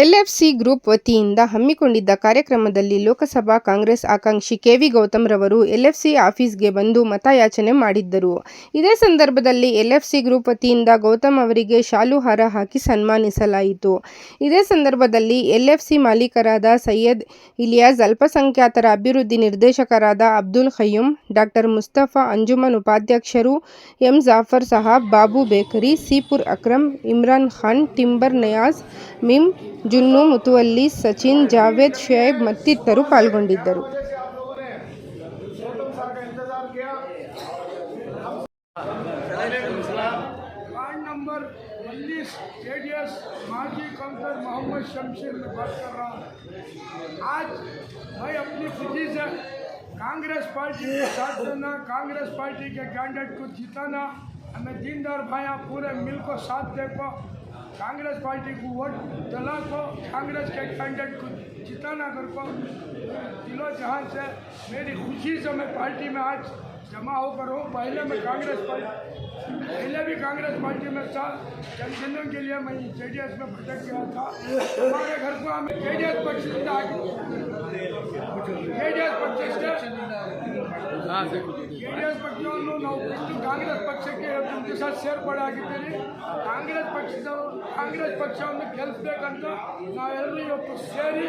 ಎಲ್ಎಫ್ಸಿ group ವತಿಯಿಂದ ಹಮ್ಮಿಕೊಂಡಿದ್ದ ಕಾರ್ಯಕ್ರಮದಲ್ಲಿ ಲೋಕಸಭಾ ಕಾಂಗ್ರೆಸ್ ಆಕಾಂಕ್ಷಿ ಕೆವಿ ಗೌತಮ್ ರವರು ಎಲ್ಎಫ್ಸಿ ಆಫೀಸ್ಗೆ ಬಂದು ಮತಯಾಚನೆ ಮಾಡಿದ್ದರು. ಇದೇ ಸಂದರ್ಭದಲ್ಲಿ ಎಲ್ಎಫ್ಸಿ ಗ್ರೂಪ್ ವತಿಯಿಂದ ಗೌತಮ್ ಅವರಿಗೆ ಶಾಲು ಹಾರ ಹಾಕಿ ಸನ್ಮಾನಿಸಲಾಯಿತು. ಇದೇ ಸಂದರ್ಭದಲ್ಲಿ ಎಲ್ಎಫ್ಸಿ ಮಾಲೀಕರಾದ ಸೈಯದ್ ಇಲಿಯಾಸ್, ಅಲ್ಪಸಂಖ್ಯಾತರ ಅಭಿವೃದ್ಧಿ ನಿರ್ದೇಶಕರಾದ ಅಬ್ದುಲ್ ಖಯ್ಯೂಮ್, ಡಾಕ್ಟರ್ ಮುಸ್ತಫಾ ಅಂಜುಮನ್ ಉಪಾಧ್ಯಕ್ಷರು ಎಂ ಜಾಫರ್ ಸಾಹಬ್ ಬಾಬು ಬೇಕರಿ, ಸೀಪುರ್ ಅಕ್ರಮ್, ಇಮ್ರಾನ್ ಖಾನ್, ಟಿಂಬರ್ ನಯಾಜ್, ಮಿಮ್ ಜುನ್ನು ಮುತುವಲ್ಲಿ ಸಚಿನ್ ಜಾವೇದ್ ಶುಯೈಬ್ ಮತ್ತಿತರರು ಪಾಲ್ಗೊಂಡಿದ್ದರು से आप लोगों ने गौतम साहब का इंतजार किया वार्ड नंबर उन्नीस जेडीएस माजी काउंटर मोहम्मद शमशीर में बात कर रहा हूँ आज मैं अपनी खुशी से कांग्रेस पार्टी के साथ देना कांग्रेस पार्टी के कैंडिडेट को जिताना हमें दीनदार भाइयाँ पूरे मिल को साथ देखो कांग्रेस पार्टी को वोट दिला को कांग्रेस के कैंडिडेट को जिताना कर को दिलो जहाँ से मेरी खुशी से मैं पार्टी में आज जमा होकर हूँ पहले मैं कांग्रेस पहले भी कांग्रेस पार्टी में था जनजनों के लिए मैं जे डी एस में भटक गया था हमारे घर को हमें जे डी एस पक्ष से जे डी एस पक्ष ಡಿ ಎಸ್ ನಾವು ಕಾಂಗ್ರೆಸ್ ಪಕ್ಷಕ್ಕೆ ಒಂದು ದಿವಸ ಸೇರ್ಪಡೆ ಆಗಿದ್ದೀರಿ. ಕಾಂಗ್ರೆಸ್ ಪಕ್ಷದವರು ಕಾಂಗ್ರೆಸ್ ಪಕ್ಷವನ್ನು ಗೆಲ್ಲಿಸ್ಬೇಕಂತ ನಾವೆಲ್ಲರೂ ಇವತ್ತು ಸೇರಿ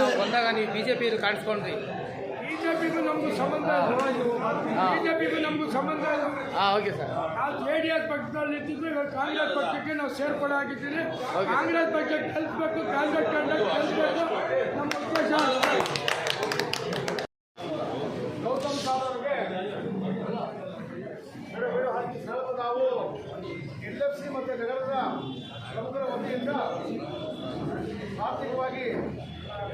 ನಾವು ಬಂದಾಗ ನೀವು ಬಿಜೆಪಿಯಲ್ಲಿ ಕಾಣಿಸ್ಕೊಂಡ್ರಿ. ಬಿಜೆಪಿಗೂ ನಮಗೂ ಸಂಬಂಧ ಬಿಜೆಪಿಗೂ ನಮಗೂ ಸಂಬಂಧ ಹಾಂ ಓಕೆ ಸರ್. ನಾವು ಜೆ ಡಿ ಎಸ್ ಪಕ್ಷದಲ್ಲಿ ಇವಾಗ ಕಾಂಗ್ರೆಸ್ ಪಕ್ಷಕ್ಕೆ ನಾವು ಸೇರ್ಪಡೆ ಆಗಿದ್ದೀವಿ ಕಾಂಗ್ರೆಸ್ ಪಕ್ಷಕ್ಕೆ ಕಲಿಸ್ಬೇಕು ಕಾಂಗ್ರೆಸ್ ಕಂಡ ಕಲಿಸ್ಬೇಕು ನಮ್ಮ ಉದ್ದೇಶ. ಗೌತಮ್ ಸ್ವಲ್ಪ ನಾವು ಎಲ್ ಎಫ್ ಸಿ ಮತ್ತು ನಗರದ ಪ್ರಮುಖರ ವತಿಯಿಂದ ಆರ್ಥಿಕವಾಗಿ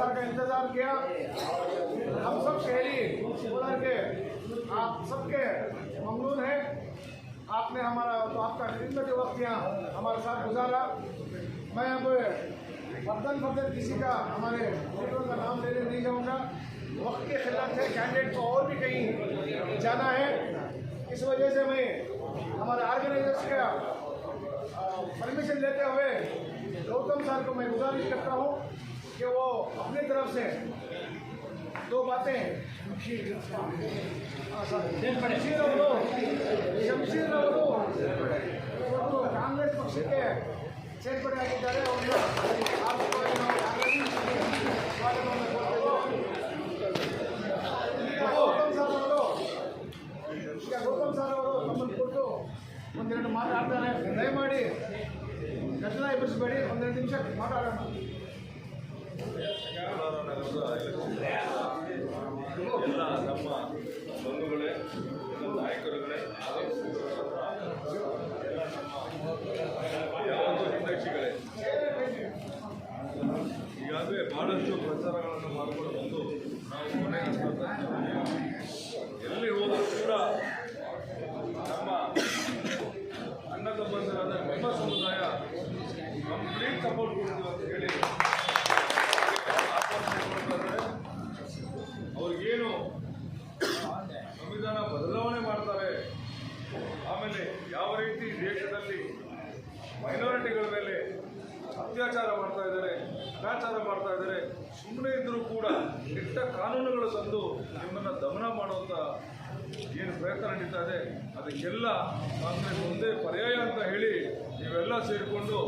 साहब का इंतज़ार किया। हम सब शहरी बोला के आप सबके ममनून हैं। आपने हमारा तो आपका खिदमत वक्त यहाँ हमारे साथ गुजारा। मैं अब फर्दन फर्दन किसी का, हमारे लीडरों का नाम लेने नहीं जाऊँगा। वक्त के खिलाफ है कैंडिडेट को और भी कहीं जाना है। इस वजह से मैं हमारे ऑर्गेनाइजर्स का परमिशन लेते हुए गौतम सर को मैं गुजारिश करता हूँ। कि वो अपनी तरफ से दो बातें हाँ, सर। ಶಂಶೀರ್ ಅವರು ಶಂಶೀರ್ ಅವರು ಇವತ್ತು ಕಾಂಗ್ರೆಸ್ ಪಕ್ಷಕ್ಕೆ ಸೇರ್ಪಡೆ ಆಗಿದ್ದಾರೆ ಅವರನ್ನು ಆರ್ಥಿಕವಾಗಿ ನಾವು ಕಾಂಗ್ರೆಸ್ ಸ್ವಾಗತವನ್ನು ಕೋರ್ತೇವೆ. ಈಗ ಗೌತಮ್ ಸರ್ ಅವರು ಈಗ ಗೌತಮ್ ಸರ್ ಅವರು ನಮ್ಮನ್ನು ಕೊಟ್ಟು ಒಂದೆರಡು ಮಾತಾಡ್ತಾರೆ ದಯಮಾಡಿ ಗದ್ದಲ ಎಬ್ಬಿಸಬೇಡಿ ಒಂದೆರಡು ನಿಮಿಷ ಮಾತಾಡೋಣ ಎಲ್ಲ ನಮ್ಮ ಬಂಧುಗಳೇ ಎಲ್ಲ ನಾಯಕರುಗಳೇ ಎಲ್ಲ ನಮ್ಮ ಯಾವತ್ತೂ ಹಿತೈಷಿಗಳೇ ಈಗಾಗಲೇ ಬಹಳಷ್ಟು ಪ್ರಚಾರಗಳನ್ನು ಮಾಡಿಕೊಂಡು ಬಂದು ಮಾಡ್ತಾ ಇದ್ದಾರೆ ಅನಾಚಾರ ಮಾಡ್ತಾ ಇದ್ದಾರೆ ಸುಮ್ಮನೆ ಇದ್ದರೂ ಕೂಡ ಕೆಟ್ಟ ಕಾನೂನುಗಳು ತಂದು ನಿಮ್ಮನ್ನು ದಮನ ಮಾಡುವಂಥ ಏನು ಪ್ರಯತ್ನ ನಡೀತಾ ಇದೆ, ಅದಕ್ಕೆಲ್ಲ ಕಾಂಗ್ರೆಸ್ ಒಂದೇ ಪರ್ಯಾಯ ಅಂತ ಹೇಳಿ ನೀವೆಲ್ಲ ಸೇರಿಕೊಂಡು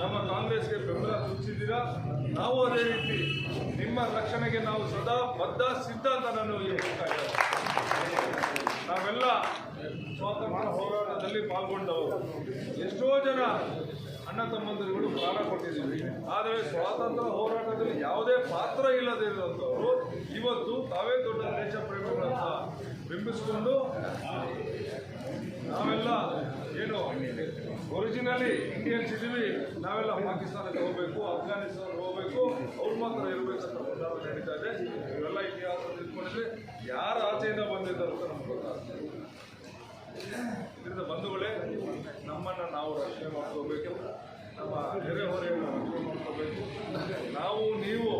ನಮ್ಮ ಕಾಂಗ್ರೆಸ್ಗೆ ಬೆಂಬಲ ಸೂಚಿಸಿದ್ದೀರಾ ನಾವು ಅದೇ ರೀತಿ ನಿಮ್ಮ ರಕ್ಷಣೆಗೆ ನಾವು ಸದಾ ಬದ್ಧ, ಸಿದ್ಧ ಅಂತ ನಾನು ಹೇಳ್ತಾ ಇದ್ದೇನೆ. ನಾವೆಲ್ಲ ಸ್ವಾತಂತ್ರ್ಯ ಹೋರಾಟದಲ್ಲಿ ಪಾಲ್ಗೊಂಡವರು ಎಷ್ಟೋ ಜನ ಅಣ್ಣ ತಮ್ಮಂದಿರುಗಳು ಪ್ರಾಣ ಕೊಟ್ಟಿದ್ದೀವಿ. ಆದರೆ ಸ್ವಾತಂತ್ರ್ಯ ಹೋರಾಟದಲ್ಲಿ ಯಾವುದೇ ಪಾತ್ರ ಇಲ್ಲದಿರುವಂಥವರು ಇವತ್ತು ತಾವೇ ದೊಡ್ಡ ದೇಶ ಪ್ರೇಮಿಗಳಂತ ಬಿಂಬಿಸಿಕೊಂಡು ನಾವೆಲ್ಲ ಏನು ಒರಿಜಿನಲಿ ಇಂಡಿಯನ್ಸ್ ಇದ್ದೀವಿ ನಾವೆಲ್ಲ ಪಾಕಿಸ್ತಾನಕ್ಕೆ ಹೋಗಬೇಕು ಅಫ್ಘಾನಿಸ್ತಾನ ಹೋಗಬೇಕು, ಅವ್ರು ಮಾತ್ರ ಇರಬೇಕಂತ ಪ್ರಚಾರ ನಡೀತಾ ಇದೆ. ಇವೆಲ್ಲ ಇತಿಹಾಸ ತಿಳ್ಕೊಂಡಿದ್ರೆ ಯಾರ ಆಚೆಯಿಂದ ಬಂದಿದ್ದಾರೆ ಅಂತ ನಮ್ಗೆ ಗೊತ್ತಾಗ್ತದೆ ಇದರಿಂದ ಬಂಧುಗಳೇ ನಮ್ಮನ್ನು ನಾವು ರಕ್ಷಣೆ ಮಾಡ್ಕೋಬೇಕು. ನಮ್ಮ ನೆರೆಹೊರೆಯನ್ನು ರಕ್ಷಣೆ ಮಾಡ್ಕೋಬೇಕು. ನಾವು, ನೀವು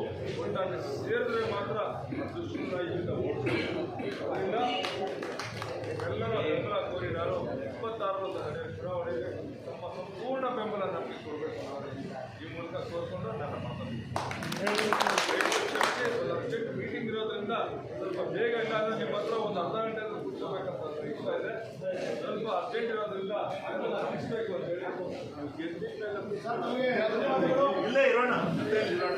ಒಟ್ಟಾಗಿ ಸೇರಿದ್ರೆ ಮಾತ್ರ ಅದು ಓಡಿಸಬೇಕು ಅದರಿಂದ ಎಲ್ಲರ ಬೆಂಬಲ ಕೋರಿ ನಾನು ಇಪ್ಪತ್ತಾರರ ನಡೆಯುವ ಚುನಾವಣೆಗೆ ನಮ್ಮ ಸಂಪೂರ್ಣ ಬೆಂಬಲ ನಮಗೆ ಕೊಡಬೇಕು ನಾನು ಈ ಮೂಲಕ ಕೋರ್ಕೊಂಡು ನನ್ನ ಮಾತಾಡ್ತೀನಿ ಮೀಟಿಂಗ್ ಇರೋದ್ರಿಂದ ಸ್ವಲ್ಪ ಬೇಗ ಇಲ್ಲ ನಿಮ್ಮ ಹತ್ರ ಒಂದು ಅರ್ಧ ಗಂಟೆ ಇಷ್ಟ ಇದೆ ಸ್ವಲ್ಪ ಅರ್ಜೆಂಟ್ ಇರೋದ್ರಿಂದ ಮುಗಿಸ್ಬೇಕು ಅಂತ ಹೇಳಿ ಇಲ್ಲೇ ಇರೋಣ. ಇರೋಣ